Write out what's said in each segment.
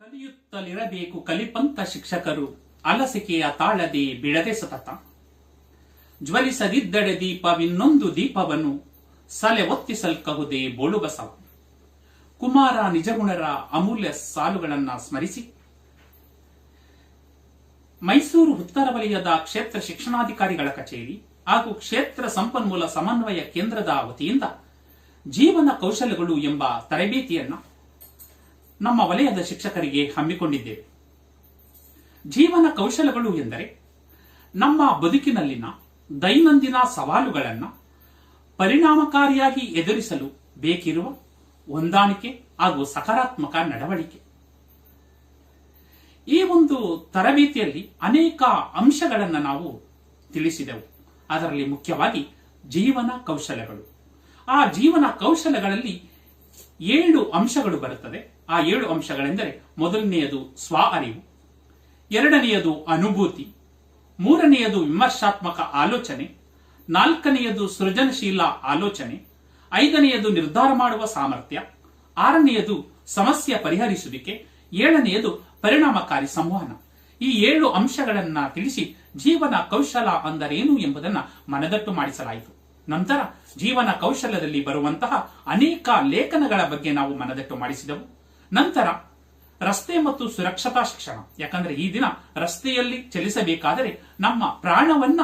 ಕಲಿಯುತ್ತಲಿರಬೇಕು ಕಲಿಪಂಥ ಶಿಕ್ಷಕರು ಅಲಸಿಕೆಯ ತಾಳದೆ ಬಿಡದೆ ಸತತ. ಜ್ವಲಿಸದಿದ್ದಡೆ ದೀಪವಿನ್ನೊಂದು ದೀಪವನ್ನು ಸಲೆ ಒತ್ತಿಸಲ್ಕಹುದೇ ಬೋಳು ಬಸವ ಕುಮಾರ ನಿಜಗುಣರ ಅಮೂಲ್ಯ ಸಾಲುಗಳನ್ನ ಸ್ಮರಿಸಿ. ಮೈಸೂರು ಉತ್ತರ ವಲಯದ ಕ್ಷೇತ್ರ ಶಿಕ್ಷಣಾಧಿಕಾರಿಗಳ ಕಚೇರಿ ಹಾಗೂ ಕ್ಷೇತ್ರ ಸಂಪನ್ಮೂಲ ಸಮನ್ವಯ ಕೇಂದ್ರದ ವತಿಯಿಂದ ಜೀವನ ಕೌಶಲ್ಯಗಳು ಎಂಬ ತರಬೇತಿಯನ್ನ ನಮ್ಮ ವಲಯದ ಶಿಕ್ಷಕರಿಗೆ ಹಮ್ಮಿಕೊಂಡಿದ್ದೇವೆ ಜೀವನ ಕೌಶಲಗಳು ಎಂದರೆ ನಮ್ಮ ಬದುಕಿನಲ್ಲಿನ ದೈನಂದಿನ ಸವಾಲುಗಳನ್ನು ಪರಿಣಾಮಕಾರಿಯಾಗಿ ಎದುರಿಸಲು ಬೇಕಿರುವ ಹೊಂದಾಣಿಕೆ ಹಾಗೂ ಸಕಾರಾತ್ಮಕ ನಡವಳಿಕೆ. ಈ ಒಂದು ತರಬೇತಿಯಲ್ಲಿ ಅನೇಕ ಅಂಶಗಳನ್ನು ನಾವು ತಿಳಿಸಿದೆವು. ಅದರಲ್ಲಿ ಮುಖ್ಯವಾಗಿ ಜೀವನ ಕೌಶಲಗಳು. ಆ ಜೀವನ ಕೌಶಲಗಳಲ್ಲಿ ಏಳು ಅಂಶಗಳು ಬರುತ್ತದೆ. ಆ ಏಳು ಅಂಶಗಳೆಂದರೆ ಮೊದಲನೆಯದು ಸ್ವ ಅರಿವು, ಎರಡನೆಯದು ಅನುಭೂತಿ, ಮೂರನೆಯದು ವಿಮರ್ಶಾತ್ಮಕ ಆಲೋಚನೆ, ನಾಲ್ಕನೆಯದು ಸೃಜನಶೀಲ ಆಲೋಚನೆ, ಐದನೆಯದು ನಿರ್ಧಾರ ಮಾಡುವ ಸಾಮರ್ಥ್ಯ, ಆರನೆಯದು ಸಮಸ್ಯೆ ಪರಿಹರಿಸುವಿಕೆ, ಏಳನೆಯದು ಪರಿಣಾಮಕಾರಿ ಸಂವಹನ. ಈ ಏಳು ಅಂಶಗಳನ್ನ ತಿಳಿಸಿ ಜೀವನ ಕೌಶಲ ಅಂದರೇನು ಎಂಬುದನ್ನು ಮನದಟ್ಟು ಮಾಡಿಸಲಾಯಿತು. ನಂತರ ಜೀವನ ಕೌಶಲ್ಯದಲ್ಲಿ ಬರುವಂತಹ ಅನೇಕ ಲೇಖನಗಳ ಬಗ್ಗೆ ನಾವು ಮನದಟ್ಟು ಮಾಡಿಸಿದೆವು. ನಂತರ ರಸ್ತೆ ಮತ್ತು ಸುರಕ್ಷತಾ ಶಿಕ್ಷಣ. ಯಾಕಂದ್ರೆ ಈ ದಿನ ರಸ್ತೆಯಲ್ಲಿ ಚಲಿಸಬೇಕಾದರೆ ನಮ್ಮ ಪ್ರಾಣವನ್ನ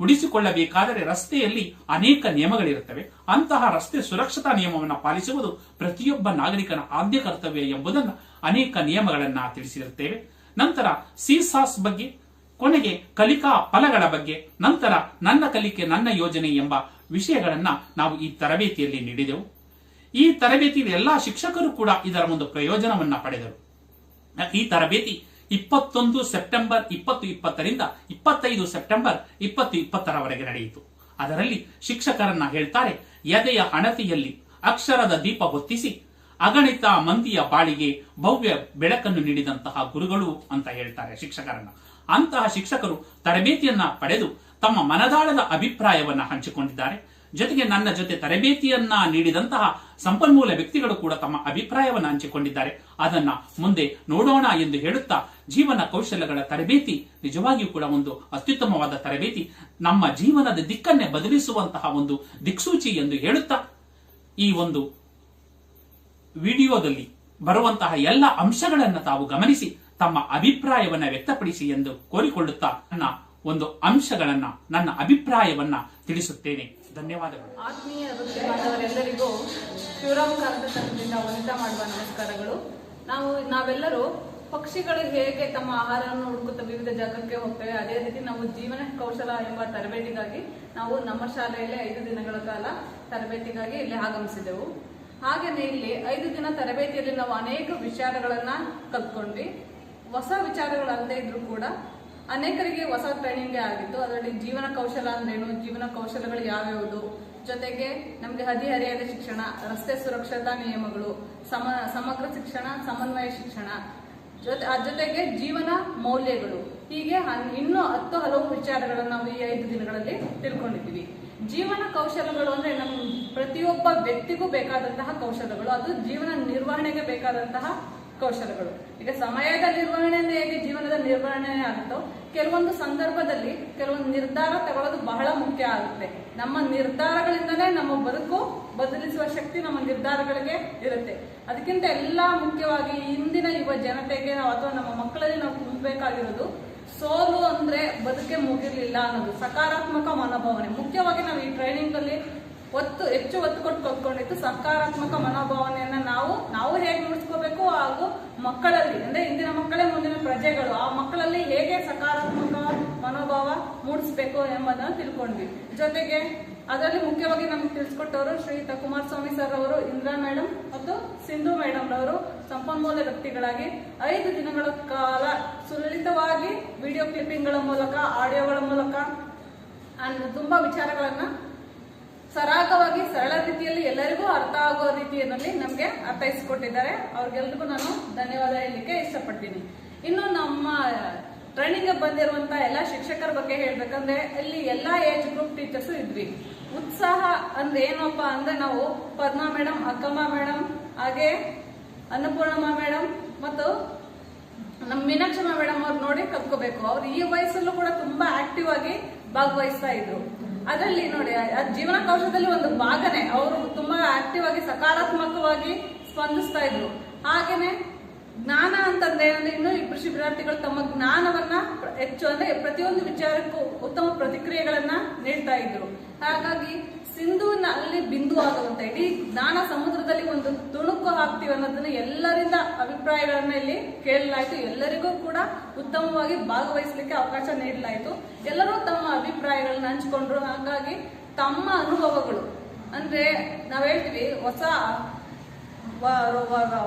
ಉಳಿಸಿಕೊಳ್ಳಬೇಕಾದರೆ ರಸ್ತೆಯಲ್ಲಿ ಅನೇಕ ನಿಯಮಗಳಿರುತ್ತವೆ. ಅಂತಹ ರಸ್ತೆ ಸುರಕ್ಷತಾ ನಿಯಮವನ್ನು ಪಾಲಿಸುವುದು ಪ್ರತಿಯೊಬ್ಬ ನಾಗರಿಕನ ಆದ್ಯ ಕರ್ತವ್ಯ ಎಂಬುದನ್ನು ಅನೇಕ ನಿಯಮಗಳನ್ನ ತಿಳಿಸಿರುತ್ತೇವೆ. ನಂತರ ಸೀಸಾಸ್ ಬಗ್ಗೆ, ಕೊನೆಗೆ ಕಲಿಕಾ ಫಲಗಳ ಬಗ್ಗೆ, ನಂತರ ನನ್ನ ಕಲಿಕೆ ನನ್ನ ಯೋಜನೆ ಎಂಬ ವಿಷಯಗಳನ್ನ ನಾವು ಈ ತರಬೇತಿಯಲ್ಲಿ ನೀಡಿದೆವು. ಈ ತರಬೇತಿಯಲ್ಲಿ ಎಲ್ಲಾ ಶಿಕ್ಷಕರು ಕೂಡ ಇದರ ಒಂದು ಪ್ರಯೋಜನವನ್ನ ಪಡೆದರು. ಈ ತರಬೇತಿ ಇಪ್ಪತ್ತೊಂದು ಸೆಪ್ಟೆಂಬರ್ ಇಪ್ಪತ್ತು ಇಪ್ಪತ್ತರಿಂದ ಇಪ್ಪತ್ತೈದು ಸೆಪ್ಟೆಂಬರ್ ಇಪ್ಪತ್ತು ಇಪ್ಪತ್ತರವರೆಗೆ ನಡೆಯಿತು. ಅದರಲ್ಲಿ ಶಿಕ್ಷಕರನ್ನ ಹೇಳ್ತಾರೆ, ಎದೆಯ ಹಣತಿಯಲ್ಲಿ ಅಕ್ಷರದ ದೀಪ ಹೊತ್ತಿಸಿ ಅಗಣಿತ ಮಂದಿಯ ಬಾಳಿಗೆ ಭವ್ಯ ಬೆಳಕನ್ನು ನೀಡಿದಂತಹ ಗುರುಗಳು ಅಂತ ಹೇಳ್ತಾರೆ ಶಿಕ್ಷಕರನ್ನ. ಅಂತಹ ಶಿಕ್ಷಕರು ತರಬೇತಿಯನ್ನ ಪಡೆದು ತಮ್ಮ ಮನದಾಳದ ಅಭಿಪ್ರಾಯವನ್ನ ಹಂಚಿಕೊಂಡಿದ್ದಾರೆ. ಜೊತೆಗೆ ನನ್ನ ಜೊತೆ ತರಬೇತಿಯನ್ನ ನೀಡಿದಂತಹ ಸಂಪನ್ಮೂಲ ವ್ಯಕ್ತಿಗಳು ಕೂಡ ತಮ್ಮ ಅಭಿಪ್ರಾಯವನ್ನು ಹಂಚಿಕೊಂಡಿದ್ದಾರೆ. ಅದನ್ನ ಮುಂದೆ ನೋಡೋಣ ಎಂದು ಹೇಳುತ್ತಾ ಜೀವನ ಕೌಶಲ್ಯಗಳ ತರಬೇತಿ ನಿಜವಾಗಿಯೂ ಕೂಡ ಒಂದು ಅತ್ಯುತ್ತಮವಾದ ತರಬೇತಿ. ನಮ್ಮ ಜೀವನದ ದಿಕ್ಕನ್ನೇ ಬದಲಿಸುವಂತಹ ಒಂದು ದಿಕ್ಸೂಚಿ ಎಂದು ಹೇಳುತ್ತಾ ಈ ಒಂದು ವಿಡಿಯೋದಲ್ಲಿ ಬರುವಂತಹ ಎಲ್ಲ ಅಂಶಗಳನ್ನು ತಾವು ಗಮನಿಸಿ ತಮ್ಮ ಅಭಿಪ್ರಾಯವನ್ನ ವ್ಯಕ್ತಪಡಿಸಿ ಎಂದು ಕೋರಿಕೊಳ್ಳುತ್ತಾ ನನ್ನ ಒಂದು ಅಂಶಗಳನ್ನ, ನನ್ನ ಅಭಿಪ್ರಾಯವನ್ನ ತಿಳಿಸುತ್ತೇನೆ. ಧನ್ಯವಾದಗಳು. ಆತ್ಮೀಯ ವೃತ್ತಿ ಬಾಂಧವರೆಲ್ಲರಿಗೂ ಶಿವರಾಮ್ ಕಾರದ ತಂಡದಿಂದ ವನಿತಾ ಮಾಡುವ ನಮಸ್ಕಾರಗಳು. ನಾವು ನಾವೆಲ್ಲರೂ ಪಕ್ಷಿಗಳು ಹೇಗೆ ತಮ್ಮ ಆಹಾರವನ್ನು ಹುಡುಕುತ್ತಾ ವಿವಿಧ ಜಾಗಕ್ಕೆ ಹೋಗ್ತೇವೆ, ಅದೇ ರೀತಿ ನಾವು ಜೀವನ ಕೌಶಲ ಎಂಬ ತರಬೇತಿಗಾಗಿ ನಾವು ನಮ್ಮ ಶಾಲೆಯಲ್ಲಿ ಐದು ದಿನಗಳ ಕಾಲ ತರಬೇತಿಗಾಗಿ ಇಲ್ಲಿ ಆಗಮಿಸಿದೆವು. ಹಾಗೆಯೇ ಇಲ್ಲಿ ಐದು ದಿನ ತರಬೇತಿಯಲ್ಲಿ ನಾವು ಅನೇಕ ವಿಚಾರಗಳನ್ನ ಕಲ್ತ್ಕೊಂಡ್ವಿ. ಹೊಸ ವಿಚಾರಗಳಲ್ಲದೆ ಇದ್ರೂ ಕೂಡ ಅನೇಕರಿಗೆ ಹೊಸ ಟ್ರೈನಿಂಗ್ ಆಗಿತ್ತು. ಅದರಲ್ಲಿ ಜೀವನ ಕೌಶಲ ಅಂದ್ರೇನು ಜೀವನ ಕೌಶಲಗಳು ಯಾವ್ಯಾವುದು? ಜೊತೆಗೆ ನಮಗೆ ಹದಿಹರೆಯದ ಶಿಕ್ಷಣ, ರಸ್ತೆ ಸುರಕ್ಷತಾ ನಿಯಮಗಳು, ಸಮ, ಸಮಗ್ರ ಶಿಕ್ಷಣ, ಸಮನ್ವಯ ಶಿಕ್ಷಣ, ಜೊತೆ ಜೊತೆಗೆ ಜೀವನ ಮೌಲ್ಯಗಳು. ಹೀಗೆ ಇನ್ನೂ ಹತ್ತು ಹಲವು ವಿಚಾರಗಳನ್ನು ನಾವು ಈ ಐದು ದಿನಗಳಲ್ಲಿ ತಿಳ್ಕೊಂಡಿದ್ದೀವಿ. ಜೀವನ ಕೌಶಲಗಳು ಅಂದ್ರೆ ನಮ್ಮ ಪ್ರತಿಯೊಬ್ಬ ವ್ಯಕ್ತಿಗೂ ಬೇಕಾದಂತಹ ಕೌಶಲಗಳು. ಅದು ಜೀವನ ನಿರ್ವಹಣೆಗೆ ಬೇಕಾದಂತಹ ಕೌಶಲಗಳು. ಈಗ ಸಮಯದ ನಿರ್ವಹಣೆಯಿಂದ ಹೇಗೆ? ಜೀವನದ ನಿರ್ವಹಣೆ ಆಗುತ್ತೋ ಕೆಲವೊಂದು ಸಂದರ್ಭದಲ್ಲಿ ಕೆಲವೊಂದು ನಿರ್ಧಾರ ತಗೊಳ್ಳೋದು ಬಹಳ ಮುಖ್ಯ ಆಗುತ್ತೆ. ನಮ್ಮ ನಿರ್ಧಾರಗಳಿಂದನೇ ನಮ್ಮ ಬದುಕು ಬದಲಿಸುವ ಶಕ್ತಿ ನಮ್ಮ ನಿರ್ಧಾರಗಳಿಗೆ ಇರುತ್ತೆ. ಅದಕ್ಕಿಂತ ಎಲ್ಲ ಮುಖ್ಯವಾಗಿ ಇಂದಿನ ಯುವ ಜನತೆಗೆ ನಾವು ಅಥವಾ ನಮ್ಮ ಮಕ್ಕಳಲ್ಲಿ ನಾವು ತುಂಬಬೇಕಾಗಿರೋದು ಸೋಲು ಅಂದ್ರೆ ಬದುಕೆ ಮುಗಿರ್ಲಿಲ್ಲ ಅನ್ನೋದು, ಸಕಾರಾತ್ಮಕ ಮನೋಭಾವನೆ. ಮುಖ್ಯವಾಗಿ ನಾವು ಈ ಟ್ರೈನಿಂಗ್ ಅಲ್ಲಿ ಒತ್ತು, ಹೆಚ್ಚು ಒತ್ತು ಕೊಟ್ಟು ಕೊಟ್ಕೊಂಡಿತ್ತು ಸಕಾರಾತ್ಮಕ ಮನೋಭಾವನೆಯನ್ನ ನಾವು ನಾವು ಹೇಗೆ ರೂಢಿಸ್ಕೋಬೇಕು ಹಾಗೂ ಮಕ್ಕಳಲ್ಲಿ, ಅಂದ್ರೆ ಇಂದಿನ ಮಕ್ಕಳೇ ಮುಂದಿನ ಪ್ರಜೆಗಳು, ಆ ಮಕ್ಕಳಲ್ಲಿ ಹೇಗೆ ಸಕಾರಾತ್ಮಕ ಮನೋಭಾವ ಮೂಡಿಸ್ಬೇಕು ಎಂಬುದನ್ನು ತಿಳ್ಕೊಂಡ್ವಿ. ಜೊತೆಗೆ ಅದರಲ್ಲಿ ಮುಖ್ಯವಾಗಿ ನಮ್ಗೆ ತಿಳಿಸ್ಕೊಟ್ಟವರು ಶ್ರೀಯುತ ಕುಮಾರಸ್ವಾಮಿ ಸರ್ ಅವರು, ಇಂದಿರಾ ಮೇಡಮ್ ಮತ್ತು ಸಿಂಧು ಮೇಡಮ್ ಅವರು ಸಂಪನ್ಮೂಲ ವ್ಯಕ್ತಿಗಳಾಗಿ ಐದು ದಿನಗಳ ಕಾಲ ಸುಲಲಿತವಾಗಿ ವಿಡಿಯೋ ಕ್ಲಿಪ್ಪಿಂಗ್ಗಳ ಮೂಲಕ, ಆಡಿಯೋಗಳ ಮೂಲಕ ತುಂಬಾ ವಿಚಾರಗಳನ್ನ ಸರಾಗವಾಗಿ, ಸರಳ ರೀತಿಯಲ್ಲಿ ಎಲ್ಲರಿಗೂ ಅರ್ಥ ಆಗೋ ರೀತಿಯಲ್ಲಿ ನಮಗೆ ಅರ್ಥೈಸಿಕೊಟ್ಟಿದ್ದಾರೆ. ಅವ್ರಿಗೆಲ್ರಿಗೂ ನಾನು ಧನ್ಯವಾದ ಹೇಳಲಿಕ್ಕೆ ಇಷ್ಟಪಡ್ತೀನಿ. ಇನ್ನು ನಮ್ಮ ಟ್ರೈನಿಂಗ್ ಬಂದಿರುವಂತ ಎಲ್ಲ ಶಿಕ್ಷಕರ ಬಗ್ಗೆ ಹೇಳ್ಬೇಕಂದ್ರೆ ಇಲ್ಲಿ ಎಲ್ಲಾ ಏಜ್ ಗ್ರೂಪ್ ಟೀಚರ್ಸ್ ಇದ್ವಿ. ಉತ್ಸಾಹ ಅಂದ್ರೆ ಏನಪ್ಪ ಅಂದ್ರೆ ನಾವು ಪದ್ಮಾ ಮೇಡಮ್ ಅಕ್ಕಮ್ಮ ಮೇಡಮ್ ಹಾಗೆ ಅನ್ನಪೂರ್ಣಮ್ಮ ಮೇಡಮ್ ಮತ್ತು ನಮ್ಮ ಮೀನಾಕ್ಷಮ್ಮ ಮೇಡಮ್ ಅವ್ರು ನೋಡಿ ಕಲ್ತ್ಕೋಬೇಕು. ಅವ್ರು ಈ ವಯಸ್ಸಲ್ಲೂ ಕೂಡ ತುಂಬಾ ಆಕ್ಟಿವ್ ಆಗಿ ಭಾಗವಹಿಸ್ತಾ ಇದ್ರು. ಅದರಲ್ಲಿ ನೋಡಿ, ಆ- ಆ ಜೀವನ ಕೌಶಲದಲ್ಲಿ ಒಂದು ಭಾಗನೆ. ಅವರು ತುಂಬಾ ಆಕ್ಟಿವ್ ಆಗಿ, ಸಕಾರಾತ್ಮಕವಾಗಿ ಸ್ಪಂದಿಸ್ತಾ ಇದ್ರು. ಹಾಗೇನೆ ಜ್ಞಾನ ಅಂತಂದ್ರೆ ಏನಂದ್ರೆ ಇನ್ನು ಇಬ್ಬರು ಶಿಬಿರಾರ್ಥಿಗಳು ತಮ್ಮ ಜ್ಞಾನವನ್ನ ಹೆಚ್ಚು ಅಂದ್ರೆ ಪ್ರತಿಯೊಂದು ವಿಚಾರಕ್ಕೂ ಉತ್ತಮ ಪ್ರತಿಕ್ರಿಯೆಗಳನ್ನ ನೀಡ್ತಾ ಇದ್ರು. ಹಾಗಾಗಿ ಸಿಂಧುವಿನ ಅಲ್ಲಿ ಬಿಂದು ಆಗುವಂತ, ಇಡೀ ಜ್ಞಾನ ಸಮುದ್ರದಲ್ಲಿ ಒಂದು ತುಣುಕು ಹಾಕ್ತೀವಿ ಅನ್ನೋದನ್ನ ಎಲ್ಲರಿಂದ ಅಭಿಪ್ರಾಯಗಳನ್ನ ಇಲ್ಲಿ ಕೇಳಲಾಯಿತು. ಎಲ್ಲರಿಗೂ ಕೂಡ ಉತ್ತಮವಾಗಿ ಭಾಗವಹಿಸಲಿಕ್ಕೆ ಅವಕಾಶ ನೀಡಲಾಯಿತು. ಎಲ್ಲರೂ ತಮ್ಮ ಅಭಿಪ್ರಾಯಗಳನ್ನ ಹಂಚಿಕೊಂಡ್ರು. ಹಾಗಾಗಿ ತಮ್ಮ ಅನುಭವಗಳು. ಅಂದ್ರೆ ನಾವ್ ಹೇಳ್ತೀವಿ, ಹೊಸ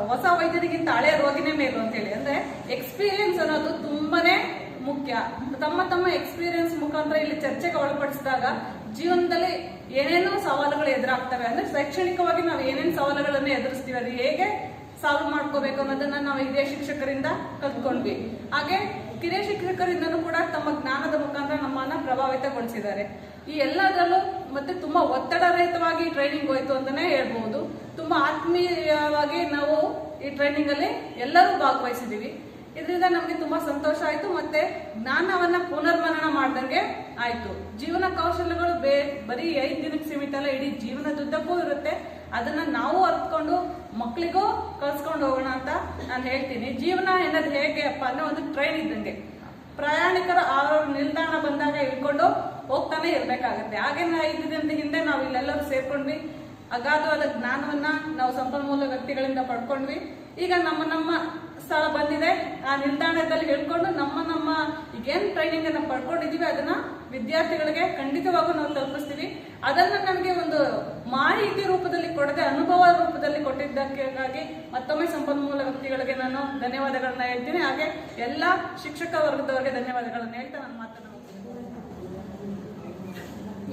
ಹೊಸ ವೈದ್ಯರಿಗಿಂತ ಹಳೆ ರೋಗಿನೇ ಮೇಲು ಅಂತೇಳಿ. ಅಂದ್ರೆ ಎಕ್ಸ್ಪೀರಿಯನ್ಸ್ ಅನ್ನೋದು ತುಂಬಾನೇ ಮುಖ್ಯ. ತಮ್ಮ ತಮ್ಮ ಎಕ್ಸ್ಪೀರಿಯನ್ಸ್ ಮುಖಾಂತರ ಇಲ್ಲಿ ಚರ್ಚೆಗೆ ಒಳಪಡಿಸಿದಾಗ ಜೀವನದಲ್ಲಿ ಏನೇನೋ ಸವಾಲುಗಳು ಎದುರಾಗ್ತವೆ ಅಂದ್ರೆ ಶೈಕ್ಷಣಿಕವಾಗಿ ನಾವು ಏನೇನು ಸವಾಲುಗಳನ್ನ ಎದುರಿಸ್ತೀವಿ, ಅದು ಹೇಗೆ ಸಾಲ್ವ್ ಮಾಡ್ಕೋಬೇಕು ಅನ್ನೋದನ್ನ ನಾವು ಹಿರಿಯ ಶಿಕ್ಷಕರಿಂದ ಕಲ್ತ್ಕೊಂಡ್ವಿ. ಹಾಗೆ ಕಿರಿಯ ಶಿಕ್ಷಕರಿಂದನೂ ಕೂಡ ತಮ್ಮ ಜ್ಞಾನದ ಮುಖಾಂತರ ನಮ್ಮನ್ನ ಪ್ರಭಾವಿತಗೊಳಿಸಿದ್ದಾರೆ. ಈ ಎಲ್ಲದರಲ್ಲೂ ಮತ್ತೆ ತುಂಬಾ ಒತ್ತಡ ರಹಿತವಾಗಿ ಟ್ರೈನಿಂಗ್ ಹೋಯ್ತು ಅಂತಾನೆ ಹೇಳ್ಬಹುದು ತುಂಬಾ ಆತ್ಮೀಯವಾಗಿ ನಾವು ಈ ಟ್ರೈನಿಂಗ್ ಅಲ್ಲಿ ಎಲ್ಲರೂ ಭಾಗವಹಿಸಿದೀವಿ ಇದರಿಂದ ನಮಗೆ ತುಂಬಾ ಸಂತೋಷ ಆಯಿತು, ಮತ್ತೆ ಜ್ಞಾನವನ್ನ ಪುನರ್ಮನನ ಮಾಡ್ದಂಗೆ ಆಯ್ತು. ಜೀವನ ಕೌಶಲ್ಯಗಳು ಬೇ, ಬರೀ ಐದು ದಿನಕ್ಕೆ ಸೀಮಿತ ಅಲ್ಲ, ಇಡೀ ಜೀವನದುದ್ದಕ್ಕೂ ಇರುತ್ತೆ. ಅದನ್ನ ನಾವು ಅರ್ತ್ಕೊಂಡು ಮಕ್ಕಳಿಗೂ ಕಲ್ಸ್ಕೊಂಡು ಹೋಗೋಣ ಅಂತ ನಾನು ಹೇಳ್ತೀನಿ. ಜೀವನ ಅನ್ನೋದು ಹೇಗೆ ಅಪ್ಪ ಅಂದ್ರೆ ಒಂದು ಟ್ರೈನ್ ಇದ್ದಂಗೆ. ಪ್ರಯಾಣಿಕರು ಅವ್ರ ನಿಲ್ದಾಣ ಬಂದಾಗ ಇಳ್ಕೊಂಡು ಹೋಗ್ತಾನೆ ಇರ್ಬೇಕಾಗತ್ತೆ. ಹಾಗೆ ಐದು ದಿನದ ಹಿಂದೆ ನಾವು ಇಲ್ಲೆಲ್ಲರೂ ಸೇರ್ಕೊಂಡ್ವಿ. ಅಗಾಧವಾದ ಜ್ಞಾನವನ್ನ ನಾವು ಸಂಪನ್ಮೂಲ ವ್ಯಕ್ತಿಗಳಿಂದ ಪಡ್ಕೊಂಡ್ವಿ. ಈಗ ನಮ್ಮ ನಮ್ಮ ಸ್ಥಳ ಬಂದಿದೆ, ಆ ನಿಲ್ದಾಣದಲ್ಲಿ ಹೇಳ್ಕೊಂಡು ನಮ್ಮ ನಮ್ಮ ಈಗೇನ್ ಟ್ರೈನಿಂಗ್ ಅನ್ನ ಪಡ್ಕೊಂಡಿದ್ದೀವಿ ಅದನ್ನ ವಿದ್ಯಾರ್ಥಿಗಳಿಗೆ ಖಂಡಿತವಾಗೂ ನಾವು ತಲುಪಿಸ್ತೀವಿ. ಅದನ್ನ ನಮಗೆ ಒಂದು ಮಾಹಿತಿ ರೂಪದಲ್ಲಿ ಕೊಡದೆ, ಅನುಭವ ರೂಪದಲ್ಲಿ ಕೊಟ್ಟಿದ್ದಕ್ಕಾಗಿ ಮತ್ತೊಮ್ಮೆ ಸಂಪನ್ಮೂಲ ವ್ಯಕ್ತಿಗಳಿಗೆ ನಾನು ಧನ್ಯವಾದಗಳನ್ನ ಹೇಳ್ತೀನಿ. ಹಾಗೆ ಎಲ್ಲ ಶಿಕ್ಷಕ ವರ್ಗದವರಿಗೆ ಧನ್ಯವಾದಗಳನ್ನ ಹೇಳ್ತಾ ನಾನು ಮಾತನ್ನು.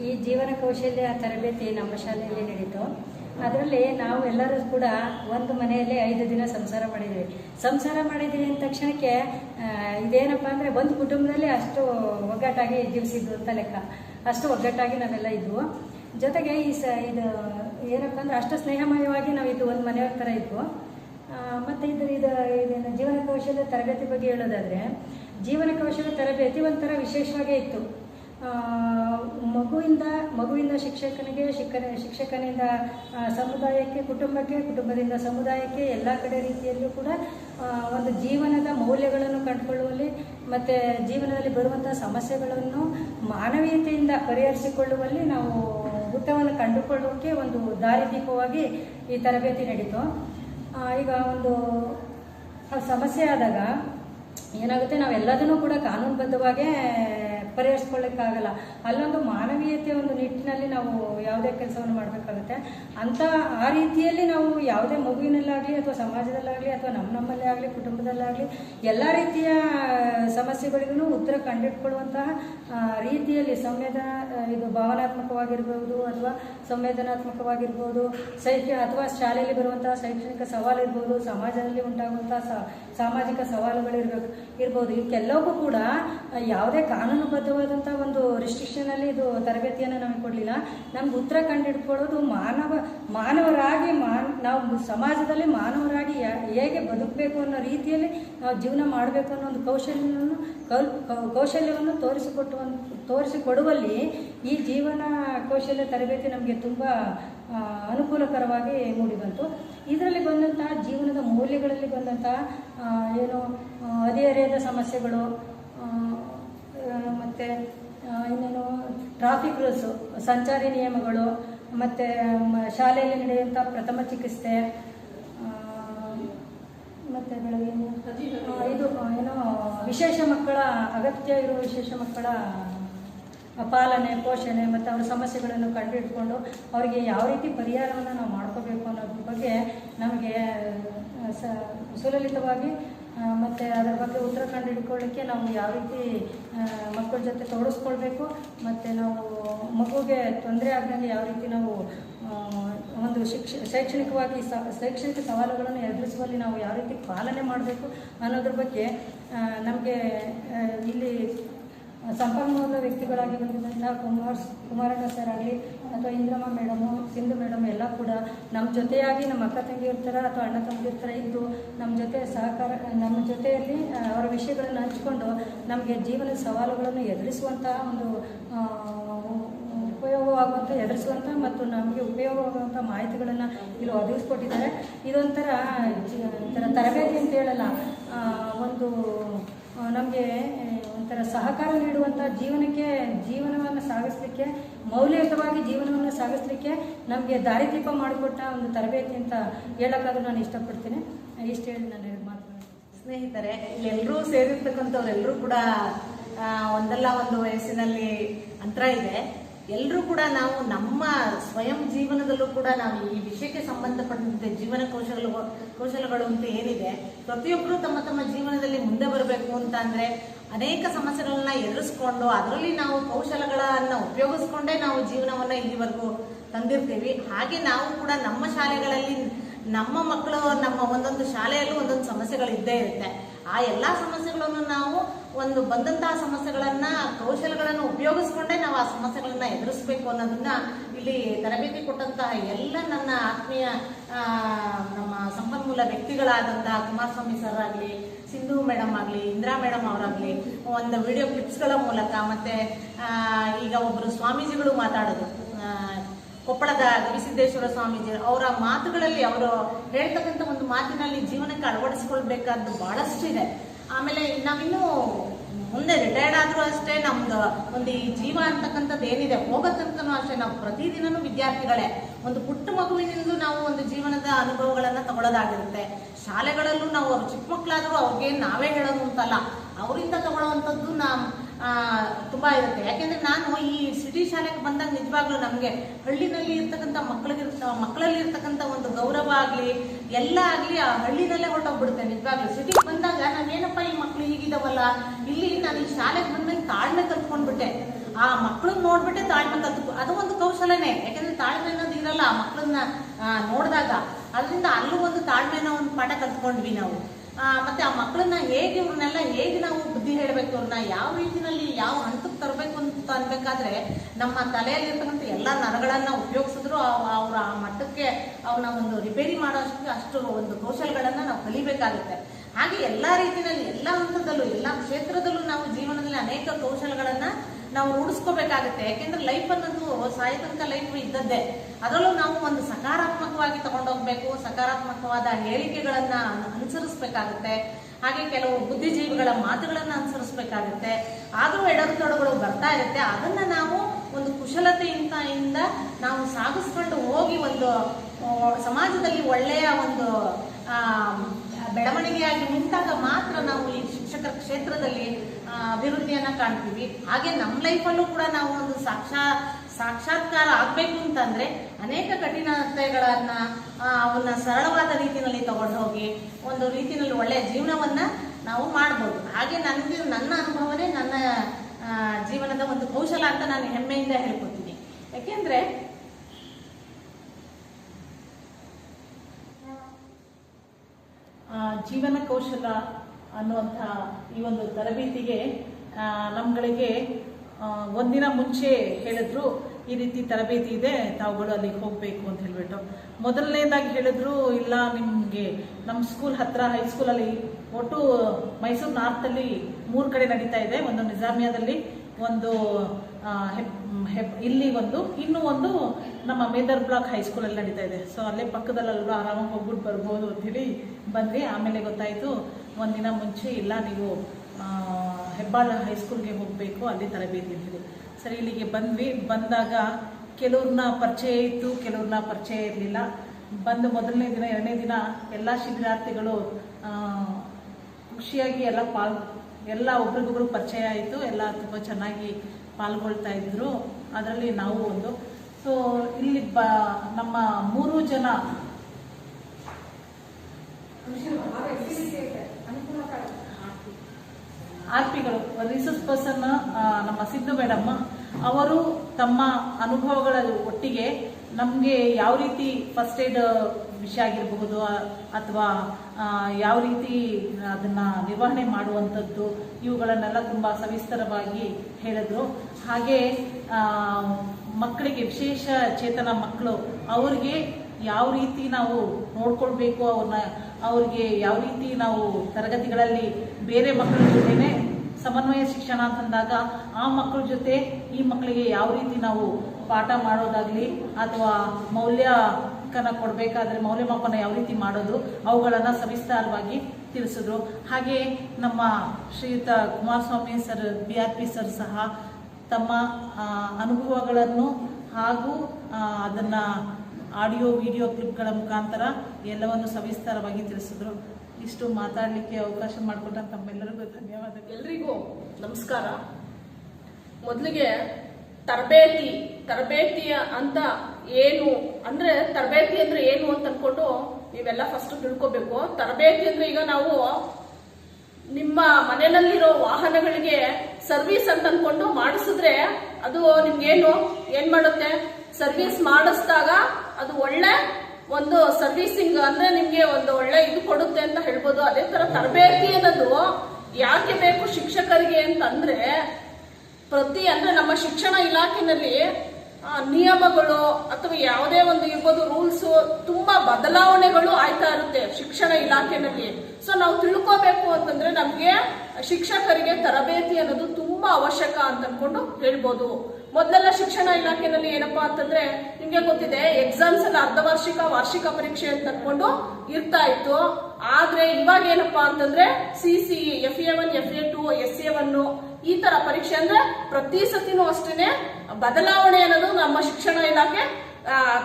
ಈ ಜೀವನ ಕೌಶಲ್ಯ ತರಬೇತಿ ನಮ್ಮ ಶಾಲೆಯಲ್ಲಿ ನಡೀತು. ಅದರಲ್ಲಿ ನಾವು ಎಲ್ಲರೂ ಕೂಡ ಒಂದು ಮನೆಯಲ್ಲಿ ಐದು ದಿನ ಸಂಸಾರ ಮಾಡಿದ್ವಿ. ಸಂಸಾರ ಮಾಡಿದ್ವಿ ಅಂದ ತಕ್ಷಣಕ್ಕೆ ಇದೇನಪ್ಪ ಅಂದರೆ ಒಂದು ಕುಟುಂಬದಲ್ಲಿ ಅಷ್ಟು ಒಗ್ಗಟ್ಟಾಗಿ ಜೀವಿಸಿದ್ದು ಅಂತ ಲೆಕ್ಕ. ಅಷ್ಟು ಒಗ್ಗಟ್ಟಾಗಿ ನಾವೆಲ್ಲ ಇದ್ವು. ಜೊತೆಗೆ ಈ ಸ, ಇದು ಏನಪ್ಪ ಅಂದರೆ ಅಷ್ಟು ಸ್ನೇಹಮಯವಾಗಿ ನಾವು ಇದು ಒಂದು ಮನೆಯವ್ರ ಥರ ಇದ್ವು. ಮತ್ತು ಇದು ಇದು, ಇದೇನು ಜೀವನ ಕೌಶಲ್ಯ ತರಬೇತಿ ಬಗ್ಗೆ ಹೇಳೋದಾದರೆ, ಜೀವನ ಕೌಶಲ್ಯ ತರಬೇತಿ ಒಂಥರ ವಿಶೇಷವಾಗೇ ಇತ್ತು. ಮಗುವಿಂದ ಮಗುವಿಂದ ಶಿಕ್ಷಕನಿಗೆ, ಶಿಕ್ಷಕ, ಶಿಕ್ಷಕನಿಂದ ಸಮುದಾಯಕ್ಕೆ, ಕುಟುಂಬಕ್ಕೆ, ಕುಟುಂಬದಿಂದ ಸಮುದಾಯಕ್ಕೆ ಎಲ್ಲ ಕಡೆ ರೀತಿಯಲ್ಲೂ ಕೂಡ ಒಂದು ಜೀವನದ ಮೌಲ್ಯಗಳನ್ನು ಕಂಡುಕೊಳ್ಳುವಲ್ಲಿ ಮತ್ತು ಜೀವನದಲ್ಲಿ ಬರುವಂಥ ಸಮಸ್ಯೆಗಳನ್ನು ಮಾನವೀಯತೆಯಿಂದ ಪರಿಹರಿಸಿಕೊಳ್ಳುವಲ್ಲಿ ನಾವು ಉತ್ತಮವನ್ನು ಕಂಡುಕೊಳ್ಳೋಕೆ ಒಂದು ದಾರಿದೀಪವಾಗಿ ಈ ತರಬೇತಿ ನಡೀತು. ಈಗ ಒಂದು ಸಮಸ್ಯೆ ಆದಾಗ ಏನಾಗುತ್ತೆ, ನಾವೆಲ್ಲದನ್ನೂ ಕೂಡ ಕಾನೂನುಬದ್ಧವಾಗೇ ಪರಿಹರಿಸ್ಕೊಳ್ಳಿಕ್ಕಾಗಲ್ಲ. ಅಲ್ಲೊಂದು ಮಾನವೀಯತೆ ಒಂದು ನಿಟ್ಟಿನಲ್ಲಿ ನಾವು ಯಾವುದೇ ಕೆಲಸವನ್ನು ಮಾಡಬೇಕಾಗುತ್ತೆ. ಅಂತ ಆ ರೀತಿಯಲ್ಲಿ ನಾವು ಯಾವುದೇ ಮಗುವಿನಲ್ಲಾಗಲಿ ಅಥವಾ ಸಮಾಜದಲ್ಲಾಗಲಿ ಅಥವಾ ನಮ್ಮ ನಮ್ಮಲ್ಲೇ ಆಗಲಿ, ಕುಟುಂಬದಲ್ಲಾಗಲಿ ಎಲ್ಲ ರೀತಿಯ ಸಮಸ್ಯೆಗಳಿಗೂ ಉತ್ತರ ಕಂಡಿಟ್ಕೊಳ್ಳುವಂತಹ ರೀತಿಯಲ್ಲಿ ಸಂವೇದನಾ ಇದು ಭಾವನಾತ್ಮಕವಾಗಿರ್ಬೋದು ಅಥವಾ ಸಂವೇದನಾತ್ಮಕವಾಗಿರ್ಬೋದು ಶೈಕ್ಷ ಅಥವಾ ಶಾಲೆಯಲ್ಲಿ ಬರುವಂತಹ ಶೈಕ್ಷಣಿಕ ಸವಾಲು ಇರ್ಬೋದು ಸಮಾಜದಲ್ಲಿ ಉಂಟಾಗುವಂತಹ ಸಾಮಾಜಿಕ ಸವಾಲುಗಳಿರ್ಬೇಕು, ಇರ್ಬೋದು. ಇವಕ್ಕೆಲ್ಲವೂ ಕೂಡ ಯಾವುದೇ ಯಾವುದೇ ಕಾನೂನುಬದ್ಧವಾದಂಥ ಒಂದು ರೆಸ್ಟ್ರಿಕ್ಷನ್ ಅಲ್ಲಿ ಇದು ತರಬೇತಿಯನ್ನು ನಮಗೆ ಕೊಡಲಿಲ್ಲ. ನಮ್ಗೆ ಉತ್ತರ ಕಂಡುಹಿಡ್ಕೊಳ್ಳೋದು ಮಾನವ, ಮಾನವರಾಗಿ ಮಾನ್, ನಾವು ಸಮಾಜದಲ್ಲಿ ಮಾನವರಾಗಿ ಹೇಗೆ ಬದುಕಬೇಕು ಅನ್ನೋ ರೀತಿಯಲ್ಲಿ ನಾವು ಜೀವನ ಮಾಡಬೇಕು ಅನ್ನೋ ಒಂದು ಕೌಶಲ್ಯವನ್ನು ಕೌಲ್ ಕೌಶಲ್ಯವನ್ನು ತೋರಿಸಿಕೊಟ್ಟು ತೋರಿಸಿಕೊಡುವಲ್ಲಿ ಈ ಜೀವನ ಕೌಶಲ್ಯ ತರಬೇತಿ ನಮಗೆ ತುಂಬ ಅನುಕೂಲಕರವಾಗಿ ಮೂಡಿಬಂತು. ಇದರಲ್ಲಿ ಬಂದಂತಹ ಜೀವನದ ಮೌಲ್ಯಗಳಲ್ಲಿ ಬಂದಂತಹ ಏನು ಹದಿಹರೆಯದ ಸಮಸ್ಯೆಗಳು ಮತ್ತೆ ಇನ್ನೇನು ಟ್ರಾಫಿಕ್ ರೂಲ್ಸು ಸಂಚಾರಿ ನಿಯಮಗಳು, ಮತ್ತು ಶಾಲೆಯಲ್ಲಿ ನಡೆಯುವಂಥ ಪ್ರಥಮ ಚಿಕಿತ್ಸೆ ಮತ್ತು ಬೆಳಗ್ಗೆ ಇದು ಏನೋ ವಿಶೇಷ ಮಕ್ಕಳ ಅಗತ್ಯ ಇರುವ ವಿಶೇಷ ಮಕ್ಕಳ ಪಾಲನೆ, ಪೋಷಣೆ, ಮತ್ತು ಅವರ ಸಮಸ್ಯೆಗಳನ್ನು ಕಂಡುಹಿಡ್ಕೊಂಡು ಅವರಿಗೆ ಯಾವ ರೀತಿ ಪರಿಹಾರವನ್ನು ನಾವು ಮಾಡ್ಕೋಬೇಕು ಅನ್ನೋದ್ರ ಬಗ್ಗೆ ನಮಗೆ ಸ, ಸುಲಲಿತವಾಗಿ ಮತ್ತು ಅದರ ಬಗ್ಗೆ ಉತ್ತರ ಕಂಡುಹಿಡ್ಕೊಳ್ಳಿಕ್ಕೆ ನಾವು ಯಾವ ರೀತಿ ಮಕ್ಕಳ ಜೊತೆ ತೊಡಗಿಸ್ಕೊಳ್ಬೇಕು ಮತ್ತು ನಾವು ಮಗುಗೆ ತೊಂದರೆ ಆಗದಂಗೆ ಯಾವ ರೀತಿ ನಾವು ಒಂದು ಶಿಕ್ಷ, ಶೈಕ್ಷಣಿಕವಾಗಿ ಶೈಕ್ಷಣಿಕ ಸವಾಲುಗಳನ್ನು ಎದುರಿಸುವಲ್ಲಿ ನಾವು ಯಾವ ರೀತಿ ಪಾಲನೆ ಮಾಡಬೇಕು ಅನ್ನೋದ್ರ ಬಗ್ಗೆ ನಮಗೆ ಇಲ್ಲಿ ಸಂಪನ್ಮೂಲ ವ್ಯಕ್ತಿಗಳಾಗಿ ಬಂದಿದ್ದಂಥ ಕುಮಾರ್, ಕುಮಾರಣ್ಣ ಸರ್ ಆಗಲಿ ಅಥವಾ ಇಂದ್ರಮ್ಮ ಮೇಡಮು ಸಿಂಧು ಮೇಡಮ್, ಎಲ್ಲ ಕೂಡ ನಮ್ಮ ಜೊತೆಯಾಗಿ ನಮ್ಮ ಅಕ್ಕ ತಂಗಿ ಥರ ಅಥವಾ ಅಣ್ಣ ತಂಗಿ ಥರ ಇದ್ದು ನಮ್ಮ ಜೊತೆ ಸಹಕಾರ ನಮ್ಮ ಜೊತೆಯಲ್ಲಿ ಅವರ ವಿಷಯಗಳನ್ನು ಹಂಚಿಕೊಂಡು ನಮಗೆ ಜೀವನದ ಸವಾಲುಗಳನ್ನು ಎದುರಿಸುವಂತಹ ಒಂದು ಉಪಯೋಗವಾಗುವಂಥ ಎದುರಿಸುವಂಥ ಮತ್ತು ನಮಗೆ ಉಪಯೋಗವಾಗುವಂಥ ಮಾಹಿತಿಗಳನ್ನು ಇಲ್ಲಿ ಒದಗಿಸ್ಕೊಟ್ಟಿದ್ದಾರೆ ಇದೊಂಥರ ಜಿ- ಒಂಥರ ತರಬೇತಿ ಅಂತ ಹೇಳಲ್ಲ ಒಂದು ನಮಗೆ ಒಂಥರ ಸಹಕಾರ ನೀಡುವಂಥ ಜೀವನಕ್ಕೆ, ಜೀವನವನ್ನು ಸಾಗಿಸ್ಲಿಕ್ಕೆ, ಮೌಲ್ಯಯುತವಾಗಿ ಜೀವನವನ್ನು ಸಾಗಿಸ್ಲಿಕ್ಕೆ ನಮಗೆ ದಾರಿದೀಪ ಮಾಡಿಕೊಟ್ಟ ಒಂದು ತರಬೇತಿ ಅಂತ ಹೇಳೋಕ್ಕಾದ್ರೂ ನಾನು ಇಷ್ಟಪಡ್ತೀನಿ. ಇಷ್ಟು ಹೇಳಿ ನಾನು ಎರಡು ಮಾತು ಸ್ನೇಹಿತರೆ ಎಲ್ಲರೂ ಸೇರಿರ್ತಕ್ಕಂಥವ್ರೆಲ್ಲರೂ ಕೂಡ ಒಂದಲ್ಲ ಒಂದು ವಯಸ್ಸಿನಲ್ಲಿ ಅಂತರ ಇದೆ. ಎಲ್ಲರೂ ಕೂಡ ನಾವು ನಮ್ಮ ಸ್ವಯಂ ಜೀವನದಲ್ಲೂ ಕೂಡ ನಾವು ಈ ವಿಷಯಕ್ಕೆ ಸಂಬಂಧಪಟ್ಟಂತೆ ಜೀವನ ಕೌಶಲಗಳು ಕೌಶಲಗಳು ಅಂತ ಏನಿದೆ ಪ್ರತಿಯೊಬ್ಬರು ತಮ್ಮ ತಮ್ಮ ಜೀವನದಲ್ಲಿ ಮುಂದೆ ಬರಬೇಕು ಅಂತ ಅಂದ್ರೆ ಅನೇಕ ಸಮಸ್ಯೆಗಳನ್ನ ಎದುರಿಸ್ಕೊಂಡು ಅದರಲ್ಲಿ ನಾವು ಕೌಶಲಗಳನ್ನ ಉಪಯೋಗಿಸ್ಕೊಂಡೇ ನಾವು ಜೀವನವನ್ನ ಇಲ್ಲಿವರೆಗೂ ತಂದಿರ್ತೀವಿ. ಹಾಗೆ ನಾವು ಕೂಡ ನಮ್ಮ ಶಾಲೆಗಳಲ್ಲಿ ನಮ್ಮ ಮಕ್ಕಳು, ನಮ್ಮ ಒಂದೊಂದು ಶಾಲೆಯಲ್ಲೂ ಒಂದೊಂದು ಸಮಸ್ಯೆಗಳು ಇದ್ದೇ ಇರುತ್ತೆ. ಆ ಎಲ್ಲಾ ಸಮಸ್ಯೆಗಳನ್ನು ನಾವು ಒಂದು ಬಂದಂತಹ ಸಮಸ್ಯೆಗಳನ್ನ ಕೌಶಲ್ಯಗಳನ್ನು ಉಪಯೋಗಿಸ್ಕೊಂಡೇ ನಾವು ಆ ಸಮಸ್ಯೆಗಳನ್ನ ಎದುರಿಸ್ಬೇಕು ಅನ್ನೋದನ್ನ ಇಲ್ಲಿ ತರಬೇತಿ ಕೊಟ್ಟಂತಹ ಎಲ್ಲ ನನ್ನ ಆತ್ಮೀಯ ನಮ್ಮ ಸಂಪನ್ಮೂಲ ವ್ಯಕ್ತಿಗಳಾದಂತಹ ಕುಮಾರಸ್ವಾಮಿ ಸರ್ ಆಗಲಿ, ಸಿಂಧು ಮೇಡಮ್ ಆಗಲಿ, ಇಂದಿರಾ ಮೇಡಮ್ ಅವರಾಗಲಿ, ಒಂದು ವಿಡಿಯೋ ಕ್ಲಿಪ್ಸ್ಗಳ ಮೂಲಕ ಮತ್ತೆ ಈಗ ಒಬ್ಬರು ಸ್ವಾಮೀಜಿಗಳು ಮಾತಾಡೋದು. ಕೊಪ್ಪಳದ ಗವಿಸಿದ್ದೇಶ್ವರ ಸ್ವಾಮೀಜಿ ಅವರ ಮಾತುಗಳಲ್ಲಿ ಅವರು ಹೇಳ್ತಕ್ಕಂಥ ಒಂದು ಮಾತಿನಲ್ಲಿ ಜೀವನಕ್ಕೆ ಅಳವಡಿಸ್ಕೊಳ್ಬೇಕಾದ್ದು ಬಹಳಷ್ಟು ಇದೆ ಆಮೇಲೆ ನಾವಿನ್ನೂ ಮುಂದೆ ರಿಟೈರ್ಡ್ ಆದರೂ ಅಷ್ಟೇ ನಮ್ದು ಒಂದು ಈ ಜೀವ ಅಂತಕ್ಕಂಥದ್ದು ಏನಿದೆ ಹೋಗತ್ತಂತನೂ ಅಷ್ಟೇ ನಾವು ಪ್ರತಿದಿನನೂ ವಿದ್ಯಾರ್ಥಿಗಳೇ. ಒಂದು ಪುಟ್ಟ ಮಗುವಿನಿಂದ ನಾವು ಒಂದು ಜೀವನದ ಅನುಭವಗಳನ್ನು ತಗೊಳ್ಳೋದಾಗಿರುತ್ತೆ. ಶಾಲೆಗಳಲ್ಲೂ ನಾವು ಅವ್ರು ಚಿಕ್ಕ ಮಕ್ಕಳಾದರೂ ಅವ್ರಿಗೆ ನಾವೇ ಹೇಳೋದು ಅಂತಲ್ಲ. ಅವರಿಂದ ತಗೊಳ್ಳೋವಂಥದ್ದು ನಾ ಆ, ತುಂಬಾ ಇರುತ್ತೆ. ಯಾಕೆಂದರೆ ನಾನು ಈ ಸಿಟಿ ಶಾಲೆಗೆ ಬಂದಾಗ ನಿಜವಾಗ್ಲೂ ನಮಗೆ ಹಳ್ಳಿನಲ್ಲಿ ಇರ್ತಕ್ಕಂಥ ಮಕ್ಕಳಿಗೆ ಮಕ್ಕಳಲ್ಲಿ ಇರ್ತಕ್ಕಂಥ ಒಂದು ಗೌರವ ಆಗಲಿ, ಎಲ್ಲ ಆಗಲಿ ಆ ಹಳ್ಳಿನಲ್ಲೇ ಹೊರಟೋಗ್ಬಿಡುತ್ತೆ ನಿಜವಾಗ್ಲೂ. ಸಿಟಿಗೆ ಬಂದಾಗ ನಾನೇನಪ್ಪ ಈ ಮಕ್ಕಳು ಹೀಗಿದಾವಲ್ಲ ಇಲ್ಲಿ ನಾನು ಈ ಶಾಲೆಗೆ ಬಂದ್ಮೇಲೆ ತಾಳ್ಮೆ ಕಲ್ತ್ಕೊಂಡ್ಬಿಟ್ಟೆ. ಆ ಮಕ್ಕಳನ್ನ ನೋಡ್ಬಿಟ್ಟೆ ತಾಳ್ಮೆ ಕಲ್ತು ಅದು ಒಂದು ಕೌಶಲನೇ. ಯಾಕಂದ್ರೆ ತಾಳ್ಮೆ ಅನ್ನೋದು ಇರಲ್ಲ ಆ ಮಕ್ಕಳನ್ನ ನೋಡಿದಾಗ. ಅದರಿಂದ ಅಲ್ಲೂ ಒಂದು ತಾಳ್ಮೆನ ಒಂದು ಪಾಠ ಕಲ್ತ್ಕೊಂಡ್ವಿ ನಾವು. ಮತ್ತೆ ಆ ಮಕ್ಕಳನ್ನ ಹೇಗೆ ಇವ್ರನ್ನೆಲ್ಲ ಹೇಗೆ ನಾವು ಬುದ್ಧಿ ಹೇಳಬೇಕು ಅವ್ರನ್ನ ಯಾವ ರೀತಿನಲ್ಲಿ ಯಾವ ಹಂತಕ್ಕೆ ತರಬೇಕು ಅಂತ ಅನ್ಬೇಕಾದ್ರೆ ನಮ್ಮ ತಲೆಯಲ್ಲಿರ್ತಕ್ಕಂಥ ಎಲ್ಲ ನರಗಳನ್ನ ಉಪಯೋಗಿಸಿದ್ರು ಅವರ ಆ ಮಟ್ಟಕ್ಕೆ ಅವ್ರನ್ನ ಒಂದು ರಿಪೇರಿ ಮಾಡೋಷ್ಟು ಅಷ್ಟು ಒಂದು ಕೌಶಲ್ಯಗಳನ್ನ ನಾವು ಕಲಿಬೇಕಾಗುತ್ತೆ. ಹಾಗೆ ಎಲ್ಲ ರೀತಿಯಲ್ಲಿ ಎಲ್ಲ ಹಂತದಲ್ಲೂ, ಎಲ್ಲ ಕ್ಷೇತ್ರದಲ್ಲೂ ನಾವು ಜೀವನದಲ್ಲಿ ಅನೇಕ ಕೌಶಲ್ಯಗಳನ್ನ ನಾವು ರೂಢಿಸ್ಕೋಬೇಕಾಗುತ್ತೆ. ಯಾಕೆಂದ್ರೆ ಲೈಫ್ ಅನ್ನೋದು ಸಾಯತನಕ ಲೈಫ್ ಇದ್ದದ್ದೇ. ಅದರಲ್ಲೂ ನಾವು ಒಂದು ಸಕಾರಾತ್ಮಕವಾಗಿ ತಗೊಂಡೋಗ್ಬೇಕು ಸಕಾರಾತ್ಮಕವಾದ ಹೇಳಿಕೆಗಳನ್ನ ಅನುಸರಿಸಬೇಕಾಗುತ್ತೆ. ಹಾಗೆ ಕೆಲವು ಬುದ್ಧಿಜೀವಿಗಳ ಮಾತುಗಳನ್ನ ಅನುಸರಿಸ್ಬೇಕಾಗುತ್ತೆ. ಆದ್ರೂ ಎಡರುತೊಡಗಳು ಬರ್ತಾ ಇರುತ್ತೆ. ಅದನ್ನ ನಾವು ಒಂದು ಕುಶಲತೆಯಿಂದ ಇಂದ ನಾವು ಸಾಗಿಸ್ಕೊಂಡು ಹೋಗಿ ಒಂದು ಸಮಾಜದಲ್ಲಿ ಒಳ್ಳೆಯ ಒಂದು ಬೆಳವಣಿಗೆಯಾಗಿ ನಿಂತಾಗ ಮಾತ್ರ ನಾವು ಈ ಶಿಕ್ಷಕರ ಕ್ಷೇತ್ರದಲ್ಲಿ ಅಭಿವೃದ್ಧಿಯನ್ನ ಕಾಣ್ತೀವಿ. ಹಾಗೆ ನಮ್ಮ ಲೈಫಲ್ಲೂ ಕೂಡ ನಾವು ಒಂದು ಸಾಕ್ಷಾ, ಸಾಕ್ಷಾತ್ಕಾರ ಆಗಬೇಕು ಅಂತಂದ್ರೆ ಅನೇಕ ಕಠಿಣತೆಗಳನ್ನು ಅವನ್ನ ಸರಳವಾದ ರೀತಿಯಲ್ಲಿ ತಗೊಂಡು ಹೋಗಿ ಒಂದು ರೀತಿಯಲ್ಲಿ ಒಳ್ಳೆಯ ಜೀವನವನ್ನ ನಾವು ಮಾಡ್ಬೋದು. ಹಾಗೆ ನನಗೆ, ನನ್ನ ಅನುಭವನೇ ನನ್ನ ಜೀವನದ ಒಂದು ಕೌಶಲ ಅಂತ ನಾನು ಹೆಮ್ಮೆಯಿಂದ ಹೇಳ್ಕೊತೀನಿ. ಯಾಕೆಂದರೆ ಜೀವನ ಕೌಶಲ ಅನ್ನುವಂಥ ಈ ಒಂದು ತರಬೇತಿಗೆ ನಮ್ಗಳಿಗೆ ಒಂದಿನ ಮುಂಚೆ ಹೇಳಿದ್ರು, ಈ ರೀತಿ ತರಬೇತಿ ಇದೆ, ತಾವುಗಳು ಅಲ್ಲಿಗೆ ಹೋಗಬೇಕು ಅಂತ ಹೇಳಿಬಿಟ್ಟು. ಮೊದಲನೇದಾಗಿ ಹೇಳಿದ್ರು, ಇಲ್ಲ, ನಿಮಗೆ ನಮ್ಮ ಸ್ಕೂಲ್ ಹತ್ರ ಹೈಸ್ಕೂಲಲ್ಲಿ ಒಟ್ಟು ಮೈಸೂರು ನಾರ್ತಲ್ಲಿ ಮೂರು ಕಡೆ ನಡೀತಾ ಇದೆ, ಒಂದು ನಿಜಾಮಿಯಾದಲ್ಲಿ, ಒಂದು ಹೆಬ್- ಇಲ್ಲಿ ಒಂದು, ಇನ್ನೂ ಒಂದು ನಮ್ಮ ಮೇದರ್ ಬ್ಲಾಕ್ ಹೈಸ್ಕೂಲಲ್ಲಿ ನಡೀತಾ ಇದೆ. ಸೊ ಅಲ್ಲೇ ಪಕ್ಕದಲ್ಲೆಲ್ಲರೂ ಆರಾಮಾಗಿ ಹೋಗ್ಬಿಟ್ಟು ಬರ್ಬೋದು ಅಂತೇಳಿ ಬಂದ್ವಿ. ಆಮೇಲೆ ಗೊತ್ತಾಯಿತು, ಒಂದಿನ ಮುಂಚೆ ಇಲ್ಲ, ನೀವು ಹೆಬ್ಬಾಳ ಹೈಸ್ಕೂಲ್ಗೆ ಹೋಗಬೇಕು, ಅಲ್ಲಿ ತರಬೇತಿ ಅಂತೇಳಿ ಸರಿ, ಇಲ್ಲಿಗೆ ಬಂದ್ವಿ. ಬಂದಾಗ ಕೆಲವ್ರನ್ನ ಪರಿಚಯ ಇತ್ತು, ಕೆಲವ್ರನ್ನ ಪರಿಚಯ ಇರಲಿಲ್ಲ. ಬಂದು ಮೊದಲನೇ ದಿನ, ಎರಡನೇ ದಿನ ಎಲ್ಲ ಶಿಬಿರಾರ್ಥಿಗಳು ಖುಷಿಯಾಗಿ ಎಲ್ಲ ಪಾಲ್, ಎಲ್ಲ ಒಬ್ರಿಗೊಬ್ರು ಪರಿಚಯ ಆಯಿತು. ಎಲ್ಲ ತುಂಬ ಚೆನ್ನಾಗಿ ಪಾಲ್ಗೊಳ್ತಾ ಇದ್ರು. ಅದರಲ್ಲಿ ನಾವು ಒಂದು. ಸೊ ಇಲ್ಲಿ ನಮ್ಮ ಮೂರು ಜನ ಆರ್ಪಿಗಳು, ರಿಸರ್ಚ್ ಪರ್ಸನ್ ನಮ್ಮ ಸಿದ್ದು ಮೇಡಮ್, ಅವರು ತಮ್ಮ ಅನುಭವಗಳ ಒಟ್ಟಿಗೆ ನಮಗೆ ಯಾವ ರೀತಿ ಫಸ್ಟ್ ಏಡ್ ವಿಷಯ ಆಗಿರಬಹುದು ಅಥವಾ ಯಾವ ರೀತಿ ಅದನ್ನು ನಿರ್ವಹಣೆ ಮಾಡುವಂಥದ್ದು, ಇವುಗಳನ್ನೆಲ್ಲ ತುಂಬ ಸವಿಸ್ತರವಾಗಿ ಹೇಳಿದ್ರು. ಹಾಗೆ ಮಕ್ಕಳಿಗೆ ವಿಶೇಷ ಚೇತನ ಮಕ್ಕಳು ಅವ್ರಿಗೆ ಯಾವ ರೀತಿ ನಾವು ನೋಡ್ಕೊಳ್ಬೇಕು, ಅವ್ರನ್ನ, ಅವ್ರಿಗೆ ಯಾವ ರೀತಿ ನಾವು ತರಗತಿಗಳಲ್ಲಿ ಬೇರೆ ಮಕ್ಕಳ ಜೊತೆನೆ ಸಮನ್ವಯ ಶಿಕ್ಷಣ ಅಂತಂದಾಗ ಆ ಮಕ್ಕಳ ಜೊತೆ ಈ ಮಕ್ಕಳಿಗೆ ಯಾವ ರೀತಿ ನಾವು ಪಾಠ ಮಾಡೋದಾಗ್ಲಿ ಅಥವಾ ಮೌಲ್ಯಕನ ಕೊಡಬೇಕಾದ್ರೆ ಮೌಲ್ಯಮಾಪನ ಯಾವ ರೀತಿ ಮಾಡೋದು ಅವುಗಳನ್ನು ಸವಿಸ್ತಾರವಾಗಿ ತಿಳಿಸಿದ್ರು. ಹಾಗೆ ನಮ್ಮ ಶ್ರೀಯುತ Kumaraswamy sir B R P sir ಸಹ ತಮ್ಮ ಅನುಭವಗಳನ್ನು ಹಾಗೂ ಅದನ್ನು ಆಡಿಯೋ, ವಿಡಿಯೋ ಕ್ಲಿಪ್ಗಳ ಮುಖಾಂತರ ಎಲ್ಲವನ್ನು ಸವಿಸ್ತಾರವಾಗಿ ತಿಳಿಸಿದ್ರು. ಇಷ್ಟು ಮಾತಾಡಲಿಕ್ಕೆ ಅವಕಾಶ ಮಾಡಿಕೊಟ್ಟ ತಮ್ಮೆಲ್ಲರಿಗೂ ಧನ್ಯವಾದಗಳು. ಎಲ್ರಿಗೂ ನಮಸ್ಕಾರ. ಮೊದಲಿಗೆ ತರಬೇತಿ, ತರಬೇತಿಯ ಅಂತ ಏನು, ಅಂದ್ರೆ ತರಬೇತಿ ಅಂದ್ರೆ ಏನು ಅಂತ ಅನ್ಕೊಂಡು ನೀವೆಲ್ಲ ಫಸ್ಟ್ ತಿಳ್ಕೊಬೇಕು. ತರಬೇತಿ ಅಂದ್ರೆ ಈಗ ನಾವು ನಿಮ್ಮ ಮನೆಯಲ್ಲಿರೋ ವಾಹನಗಳಿಗೆ ಸರ್ವಿಸ್ ಅಂತ ಅನ್ಕೊಂಡು ಮಾಡಿಸಿದ್ರೆ ಅದು ನಿಮ್ಗೇನು, ಏನ್ ಮಾಡುತ್ತೆ? ಸರ್ವಿಸ್ ಮಾಡಿಸಿದಾಗ ಅದು ಒಳ್ಳೆ ಒಂದು ಸರ್ವಿಸಿಂಗ್ ಅಂದ್ರೆ ನಿಮ್ಗೆ ಒಂದು ಒಳ್ಳೆ ಇದು ಕೊಡುತ್ತೆ ಅಂತ ಹೇಳ್ಬೋದು. ಅದೇ ತರ ತರಬೇತಿ ಅನ್ನೋದು ಯಾಕೆ ಬೇಕು ಶಿಕ್ಷಕರಿಗೆ ಅಂತಂದ್ರೆ ಪ್ರತಿ ಅಂದ್ರೆ ನಮ್ಮ ಶಿಕ್ಷಣ ಇಲಾಖೆನಲ್ಲಿ ನಿಯಮಗಳು ಅಥವಾ ಯಾವುದೇ ಒಂದು ಇರ್ಬೋದು ರೂಲ್ಸ್ ತುಂಬಾ ಬದಲಾವಣೆಗಳು ಆಯ್ತಾ ಇರುತ್ತೆ ಶಿಕ್ಷಣ ಇಲಾಖೆನಲ್ಲಿ. ಸೊ ನಾವು ತಿಳ್ಕೋಬೇಕು ಅಂತಂದ್ರೆ ನಮ್ಗೆ ಶಿಕ್ಷಕರಿಗೆ ತರಬೇತಿ ಅನ್ನೋದು ತುಂಬಾ ಅವಶ್ಯಕ ಅಂತ ಅನ್ಕೊಂಡು ಹೇಳ್ಬೋದು. ಮೊದಲೆಲ್ಲ ಶಿಕ್ಷಣ ಇಲಾಖೆನಲ್ಲಿ ಏನಪ್ಪಾ ಅಂತಂದ್ರೆ, ನಿಮ್ಗೆ ಗೊತ್ತಿದೆ ಎಕ್ಸಾಮ್ಸ್ ಎಲ್ಲ ಅರ್ಧವಾರ್ಷಿಕ, ವಾರ್ಷಿಕ ಪರೀಕ್ಷೆ ಅಂತ ಅನ್ಕೊಂಡು ಇರ್ತಾ ಇತ್ತು. ಆದ್ರೆ ಇವಾಗ ಏನಪ್ಪಾ ಅಂತಂದ್ರೆ C C F A one F A S ಎವನ್ನು ಈ ತರ ಪರೀಕ್ಷೆ ಅಂದ್ರೆ ಪ್ರತಿ ಸತಿನೂ ಅಷ್ಟೇನೆ ಬದಲಾವಣೆ ಅನ್ನೋದು ನಮ್ಮ ಶಿಕ್ಷಣ ಇಲಾಖೆ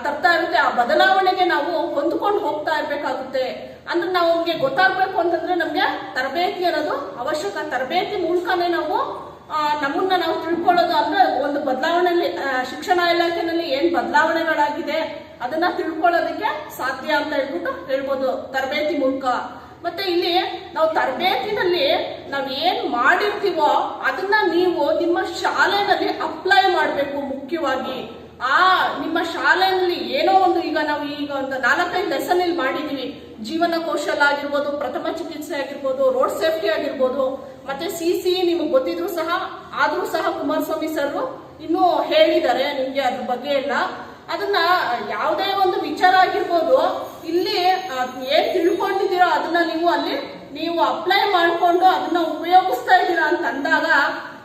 ತರ್ತಾ ಇರುತ್ತೆ. ಆ ಬದಲಾವಣೆಗೆ ನಾವು ಹೊಂದ್ಕೊಂಡು ಹೋಗ್ತಾ ಇರ್ಬೇಕಾಗುತ್ತೆ ಅಂದ್ರೆ ನಾವು ಅವ್ರಿಗೆ ಗೊತ್ತಾಗ್ಬೇಕು ಅಂತಂದ್ರೆ ನಮ್ಗೆ ತರಬೇತಿ ಅನ್ನೋದು ಅವಶ್ಯಕ. ತರಬೇತಿ ಮೂಲಕನೇ ನಾವು ನಮ್ಮನ್ನ ನಾವು ತಿಳ್ಕೊಳ್ಳೋದು ಅಂದ್ರೆ ಒಂದು ಬದಲಾವಣೆಯಲ್ಲಿ ಶಿಕ್ಷಣ ಇಲಾಖೆನಲ್ಲಿ ಏನ್ ಬದಲಾವಣೆಗಳಾಗಿದೆ ಅದನ್ನ ತಿಳ್ಕೊಳ್ಳೋದಕ್ಕೆ ಸಾಧ್ಯ ಅಂತ ಹೇಳ್ಬಿಟ್ಟು ಹೇಳ್ಬೋದು ತರಬೇತಿ ಮೂಲಕ. ಮತ್ತೆ ಇಲ್ಲಿ ನಾವು ತರಬೇತಿನಲ್ಲಿ ನಾವು ಏನ್ ಮಾಡಿರ್ತೀವೋ ಅದನ್ನ ನೀವು ನಿಮ್ಮ ಶಾಲೆನಲ್ಲಿ ಅಪ್ಲೈ ಮಾಡಬೇಕು ಮುಖ್ಯವಾಗಿ. ಆ ನಿಮ್ಮ ಶಾಲೆಯಲ್ಲಿ ಏನೋ ಒಂದು ಈಗ ನಾವು ಈಗ ಒಂದು ನಾಲ್ಕೈದು ಲೆಸನ್ ಇಲ್ಲಿ ಮಾಡಿದೀವಿ. ಜೀವನ ಕೌಶಲ ಆಗಿರ್ಬೋದು, ಪ್ರಥಮ ಚಿಕಿತ್ಸೆ ಆಗಿರ್ಬೋದು ರೋಡ್ ಸೇಫ್ಟಿ ಆಗಿರ್ಬೋದು, ಮತ್ತೆ ಸಿ ಸಿ ನಿಮಗೆ ಗೊತ್ತಿದ್ರು ಸಹ, ಆದ್ರೂ ಸಹ ಕುಮಾರಸ್ವಾಮಿ ಸರ್ ಇನ್ನೂ ಹೇಳಿದ್ದಾರೆ, ನಿಮ್ಗೆ ಅದ್ರ ಬಗ್ಗೆ ಎಲ್ಲ. ಅದನ್ನ ಯಾವುದೇ ಒಂದು ವಿಚಾರ ಆಗಿರ್ಬೋದು ಇಲ್ಲಿ ಏನ್ ತಿಳ್ಕೊಂಡಿದ್ದೀರೋ ಅದನ್ನ ನೀವು ಅಲ್ಲಿ, ನೀವು ಅಪ್ಲೈ ಮಾಡಿಕೊಂಡು ಅದನ್ನ ಉಪಯೋಗಿಸ್ತಾ ಇದ್ದೀರಾ ಅಂತ ಅಂದಾಗ,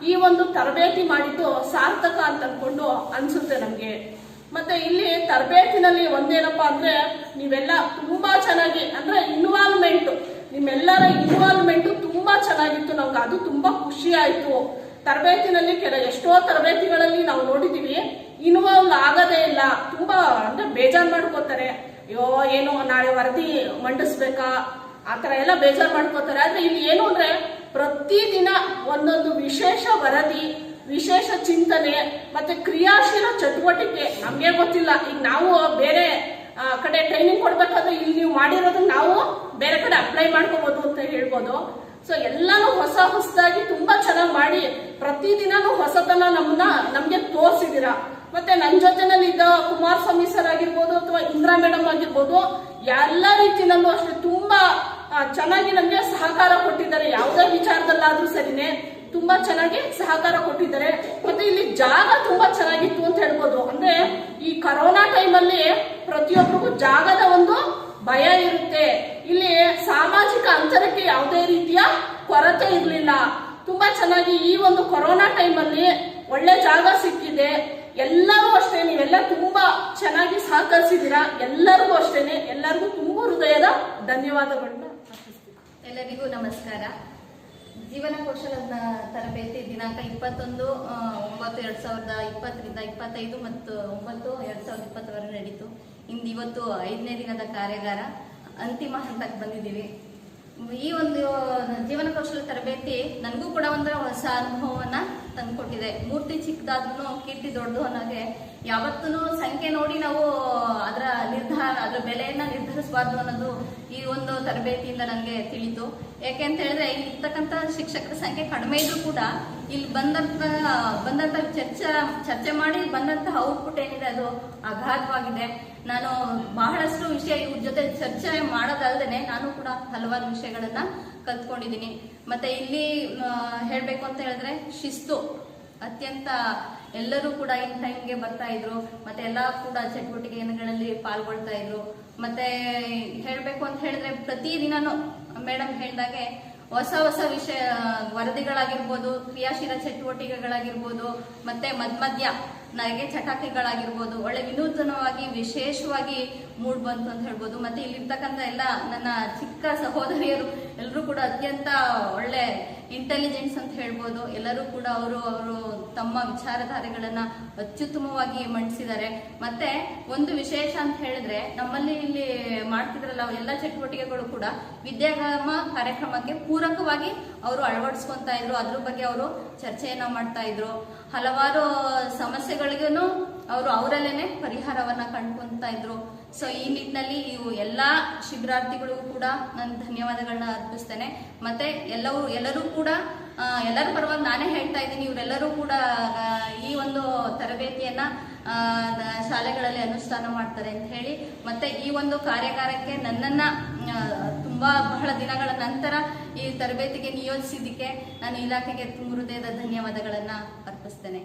ಈ ಒಂದು ತರಬೇತಿ ಮಾಡಿದ್ದು ಸಾರ್ಥಕ ಅಂತ ಅನ್ಕೊಂಡು ಅನ್ಸುತ್ತೆ ನಮ್ಗೆ. ಮತ್ತೆ ಇಲ್ಲಿ ತರಬೇತಿನಲ್ಲಿ ಒಂದೇನಪ್ಪಾ ಅಂದ್ರೆ, ನೀವೆಲ್ಲ ತುಂಬಾ ಚೆನ್ನಾಗಿ, ಅಂದ್ರೆ ಇನ್ವಾಲ್ವ್ಮೆಂಟ್ ನಿಮ್ಮೆಲ್ಲರ ಇನ್ವಾಲ್ವ್ಮೆಂಟ್ ತುಂಬಾ ಚೆನ್ನಾಗಿತ್ತು. ನಮ್ಗೆ ಅದು ತುಂಬಾ ಖುಷಿ ಆಯ್ತು. ತರಬೇತಿನಲ್ಲಿ ಕೆಲ ಎಷ್ಟೋ ತರಬೇತಿಗಳಲ್ಲಿ ನಾವು ನೋಡಿದೀವಿ ಇನ್ವಾಲ್ವ್ ಆಗದೇ ಇಲ್ಲ. ತುಂಬಾ, ಅಂದ್ರೆ ಬೇಜಾರು ಮಾಡ್ಕೋತಾರೆ. ಅಯ್ಯೋ ಏನು ನಾಳೆ ವರದಿ ಮಂಡಿಸ್ಬೇಕಾ? ಆತರ ಎಲ್ಲ ಬೇಜಾರ್ ಮಾಡ್ಕೋತಾರೆ. ಆದ್ರೆ ಇಲ್ಲಿ ಏನು ಅಂದ್ರೆ ಪ್ರತಿದಿನ ಒಂದೊಂದು ವಿಶೇಷ ವರದಿ ವಿಶೇಷ ಚಿಂತನೆ ಮತ್ತೆ ಕ್ರಿಯಾಶೀಲ ಚಟುವಟಿಕೆ. ನಮ್ಗೆ ಗೊತ್ತಿಲ್ಲ. ಈಗ ನಾವು ಬೇರೆ ಆ, ಕಡೆ ಟ್ರೈನಿಂಗ್ ಕೊಡ್ಬೇಕಾದ್ರೆ ಇಲ್ಲಿ ನೀವು ಮಾಡಿರೋದನ್ನ ನಾವು ಬೇರೆ ಕಡೆ ಅಪ್ಲೈ ಮಾಡ್ಕೋಬಹುದು ಅಂತ ಹೇಳ್ಬೋದು. ಸೊ ಎಲ್ಲಾನು ಹೊಸ ಹೊಸದಾಗಿ ತುಂಬಾ ಚೆನ್ನಾಗಿ ಮಾಡಿ ಪ್ರತಿದಿನನೂ ಹೊಸತನ ನಮ್ಮನ್ನ ನಮ್ಗೆ ತೋರಿಸಿದೀರಾ. ಮತ್ತೆ ನನ್ನ ಜೊತೆನಲ್ಲಿ ಇದ್ದ ಕುಮಾರಸ್ವಾಮಿ ಸರ್ ಆಗಿರ್ಬೋದು ಅಥವಾ ಇಂದಿರಾ ಮೇಡಮ್ ಆಗಿರ್ಬೋದು, ಎಲ್ಲ ರೀತಿನಲ್ಲೂ ಅಷ್ಟೇ ತುಂಬಾ ಚೆನ್ನಾಗಿ ನಮಗೆ ಸಹಕಾರ ಕೊಟ್ಟಿದ್ದಾರೆ. ಯಾವುದೇ ವಿಚಾರದಲ್ಲಾದ್ರೂ ಸರಿನೇ ತುಂಬಾ ಚೆನ್ನಾಗಿ ಸಹಕಾರ ಕೊಟ್ಟಿದ್ದಾರೆ. ಮತ್ತೆ ಇಲ್ಲಿ ಜಾಗ ತುಂಬಾ ಚೆನ್ನಾಗಿತ್ತು ಅಂತ ಹೇಳ್ಬೋದು. ಅಂದ್ರೆ ಈ ಕರೋನಾ ಟೈಮಲ್ಲಿ ಪ್ರತಿಯೊಬ್ಬರಿಗೂ ಜಾಗದ ಒಂದು ಭಯ ಇರುತ್ತೆ. ಇಲ್ಲಿ ಸಾಮಾಜಿಕ ಅಂತರಕ್ಕೆ ಯಾವುದೇ ರೀತಿಯ ಕೊರತೆ ಇರಲಿಲ್ಲ. ತುಂಬಾ ಚೆನ್ನಾಗಿ ಈ ಒಂದು ಕೊರೋನಾ ಟೈಮಲ್ಲಿ ಒಳ್ಳೆ ಜಾಗ ಸಿಕ್ಕಿದೆ. ಎಲ್ಲರೂ ಅಷ್ಟೇ, ನೀವೆಲ್ಲ ತುಂಬಾ ಚೆನ್ನಾಗಿ ಸಹಕರಿಸಿದ್ದೀರಾ? ಎಲ್ಲರಿಗೂ ಅಷ್ಟೇನೆ, ಎಲ್ಲರಿಗೂ ತುಂಬಾ ಹೃದಯದ ಧನ್ಯವಾದಗಳನ್ನ ಎಲ್ಲರಿಗೂ ನಮಸ್ಕಾರ. ಜೀವನ ಕೌಶಲದ ತರಬೇತಿ ದಿನಾಂಕ ಇಪ್ಪತ್ತೊಂದು ಒಂಬತ್ತು ಎರಡ್ ಸಾವಿರದ ಇಪ್ಪತ್ತರಿಂದ ಇಪ್ಪತ್ತೈದು ಮತ್ತು ಒಂಬತ್ತು ಎರಡ್ ಸಾವಿರದ ಇಪ್ಪತ್ತರವರೆಗೆ ನಡೀತು. ಇಂದು ಇವತ್ತು ಐದನೇ ದಿನದ ಕಾರ್ಯಾಗಾರ. ಅಂತಿಮ ಹಂತಕ್ಕೆ ಬಂದಿದ್ದೀವಿ. ಈ ಒಂದು ಜೀವನ ಕೌಶಲ ತರಬೇತಿ, ನನಗೂ ಕೂಡ ಒಂದು ಹೊಸ ಅನುಭವವನ್ನ ತಂದ್ಕೊಟ್ಟಿದೆ. ಮೂರ್ತಿ ಚಿಕ್ಕದಾದ್ರೂ ಕೀರ್ತಿ ದೊಡ್ಡದು ಅನ್ನೋಗೆ ಯಾವತ್ತೂ ಸಂಖ್ಯೆ ನೋಡಿ ನಾವು ಅದರ ನಿರ್ಧಾರ, ಅದರ ಬೆಲೆಯನ್ನ ನಿರ್ಧರಿಸಬಾರ್ದು ಅನ್ನೋದು ಈ ಒಂದು ತರಬೇತಿಯಿಂದ ನನಗೆ ತಿಳಿತು. ಯಾಕೆ ಅಂತ ಹೇಳಿದ್ರೆ ಇರ್ತಕ್ಕಂಥ ಶಿಕ್ಷಕರ ಸಂಖ್ಯೆ ಕಡಿಮೆ ಇದ್ರೂ ಕೂಡ ಇಲ್ಲಿ ಬಂದಂತ ಬಂದಂತ ಚರ್ಚೆ ಚರ್ಚೆ ಮಾಡಿ ಬಂದಂತಹ ಔಟ್ಪುಟ್ ಏನಿದೆ ಅದು ಅಗಾಧವಾಗಿದೆ ನಾನು ಬಹಳಷ್ಟು ವಿಷಯ ಇವ್ರ ಜೊತೆ ಚರ್ಚೆ ಮಾಡೋದಲ್ದೇನೆ ನಾನು ಕೂಡ ಹಲವಾರು ವಿಷಯಗಳನ್ನ ಕಲ್ತ್ಕೊಂಡಿದ್ದೀನಿ ಮತ್ತೆ ಇಲ್ಲಿ ಹೇಳಬೇಕು ಅಂತ ಹೇಳಿದ್ರೆ ಶಿಸ್ತು. ಅತ್ಯಂತ ಎಲ್ಲರೂ ಕೂಡ ಇನ್ ಟೈಮ್ಗೆ ಬರ್ತಾ ಇದ್ರು. ಮತ್ತೆ ಎಲ್ಲ ಕೂಡ ಚಟುವಟಿಕೆಗಳಲ್ಲಿ ಪಾಲ್ಗೊಳ್ತಾ ಇದ್ರು. ಮತ್ತೆ ಹೇಳಬೇಕು ಅಂತ ಹೇಳಿದ್ರೆ ಪ್ರತಿದಿನನೂ ಮೇಡಮ್ ಹೇಳಿದಾಗೆ ಹೊಸ ಹೊಸ ವಿಷಯ, ವರದಿಗಳಾಗಿರ್ಬೋದು, ಕ್ರಿಯಾಶೀಲ ಚಟುವಟಿಕೆಗಳಾಗಿರ್ಬೋದು, ಮತ್ತೆ ಮಧ್ಯ ನನಗೆ ಚಟಾಕಿಗಳಾಗಿರ್ಬೋದು, ಒಳ್ಳೆ ವಿನೂತನವಾಗಿ, ವಿಶೇಷವಾಗಿ ಮೂಡ್ ಬಂತು ಅಂತ ಹೇಳ್ಬೋದು. ಮತ್ತೆ ಇಲ್ಲಿರ್ತಕ್ಕಂಥ ಎಲ್ಲ ನನ್ನ ಚಿಕ್ಕ ಸಹೋದರಿಯರು ಎಲ್ಲರೂ ಕೂಡ ಅತ್ಯಂತ ಒಳ್ಳೆ ಇಂಟೆಲಿಜೆನ್ಸ್ ಅಂತ ಹೇಳ್ಬೋದು. ಎಲ್ಲರೂ ಕೂಡ ಅವರು ಅವರು ತಮ್ಮ ವಿಚಾರಧಾರೆಗಳನ್ನ ಅತ್ಯುತ್ತಮವಾಗಿ ಮಂಡಿಸಿದ್ದಾರೆ. ಮತ್ತೆ ಒಂದು ವಿಶೇಷ ಅಂತ ಹೇಳಿದ್ರೆ, ನಮ್ಮಲ್ಲಿ ಇಲ್ಲಿ ಮಾಡ್ತಿದ್ರಲ್ಲ ಎಲ್ಲ ಚಟುವಟಿಕೆಗಳು ಕೂಡ ವಿದ್ಯಾಗಮ ಕಾರ್ಯಕ್ರಮಕ್ಕೆ ಪೂರಕವಾಗಿ ಅವರು ಅಳವಡಿಸ್ಕೊಂತ ಇದ್ರು. ಅದ್ರ ಬಗ್ಗೆ ಅವರು ಚರ್ಚೆಯನ್ನ ಮಾಡ್ತಾ ಇದ್ರು. ಹಲವಾರು ಸಮಸ್ಯೆಗಳಿಗೂ ಅವರು ಅವರಲ್ಲೇನೆ ಪರಿಹಾರವನ್ನ ಕಂಡ್ಕೊಂತ ಇದ್ರು. ಸೊ ಈ ನಿಟ್ಟಿನಲ್ಲಿ ಇವು ಎಲ್ಲ ಶಿಬಿರಾರ್ಥಿಗಳಿಗೂ ಕೂಡ ನಾನು ಧನ್ಯವಾದಗಳನ್ನ ಅರ್ಪಿಸ್ತೇನೆ. ಮತ್ತೆ ಎಲ್ಲವೂ, ಎಲ್ಲರೂ ಕೂಡ ಎಲ್ಲರೂ ಪರವಾಗಿ ನಾನೇ ಹೇಳ್ತಾ ಇದ್ದೀನಿ, ಇವರೆಲ್ಲರೂ ಕೂಡ ಈ ಒಂದು ತರಬೇತಿಯನ್ನ ಶಾಲೆಗಳಲ್ಲಿ ಅನುಷ್ಠಾನ ಮಾಡ್ತಾರೆ ಅಂತ ಹೇಳಿ, ಮತ್ತೆ ಈ ಒಂದು ಕಾರ್ಯಾಗಾರಕ್ಕೆ ನನ್ನನ್ನ ತುಂಬಾ ಬಹಳ ದಿನಗಳ ನಂತರ ಈ ತರಬೇತಿಗೆ ನಿಯೋಜಿಸಿದ್ದಕ್ಕೆ ನಾನು ಇಲಾಖೆಗೆ ಹೃದಯದ ಧನ್ಯವಾದಗಳನ್ನ ಅರ್ಪಿಸ್ತೇನೆ.